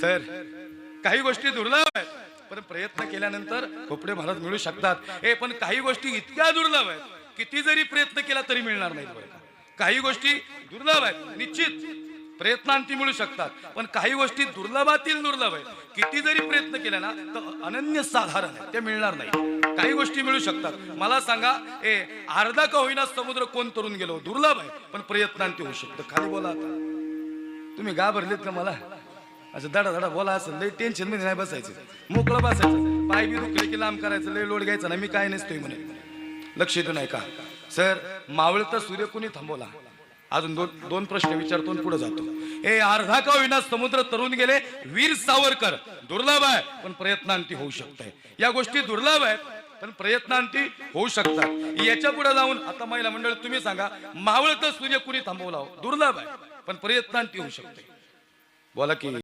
Sir काही गोष्टी दुर्लभ आहेत. पण प्रयत्न केल्यानंतर खोपडे महाराज मिळू शकतात. हे पण काही गोष्टी इतक्या दुर्लभ आहेत. किती जरी प्रयत्न केला तरी मिळणार नाही काही गोष्टी दुर्लभ आहेत. निश्चित प्रयत्नांती मिळू शकतात. पण काही गोष्टी दुर्लभातील दुर्लभ आहेत. किती जरी प्रयत्न केला ना तर अनन्य साधारण आहे ते मिळणार नाही काही गोष्टी मिळू शकतात. मला सांगा ए अर्धा का होईना समुद्र कोण तरून गेलो? दुर्लभ आहे पण प्रयत्नांती होऊ शकतं. खाली बोला आता. तुम्ही भरलेत का मला? असं धडा धडा बोला असं लय टेन्शनमध्ये नाही बसायचं. मोकळं बसायचं. पाय बी दुखले की लांब करायचं लय लोड घ्यायचा ना मी काय नसतोय म्हणे. लक्ष येतो नाही का सर मावळता सूर्य कोणी थांबवला? अजून दोन दोन प्रश्न विचारतो पुढे जातो. ए अर्धा का विना समुद्र तरुण गेले? वीर सावरकर. दुर्लभ आहे पण प्रयत्नांती होऊ शकते या गोष्टी दुर्लभ आहेत पण प्रयत्नांती होऊ शकतात. याच्यापुढे जाऊन आता महिला मंडळ तुम्ही सांगा मावळतं सूर्य कुणी थांबवला हो? दुर्लभ आहे पण प्रयत्नांती होऊ शकते. बोला की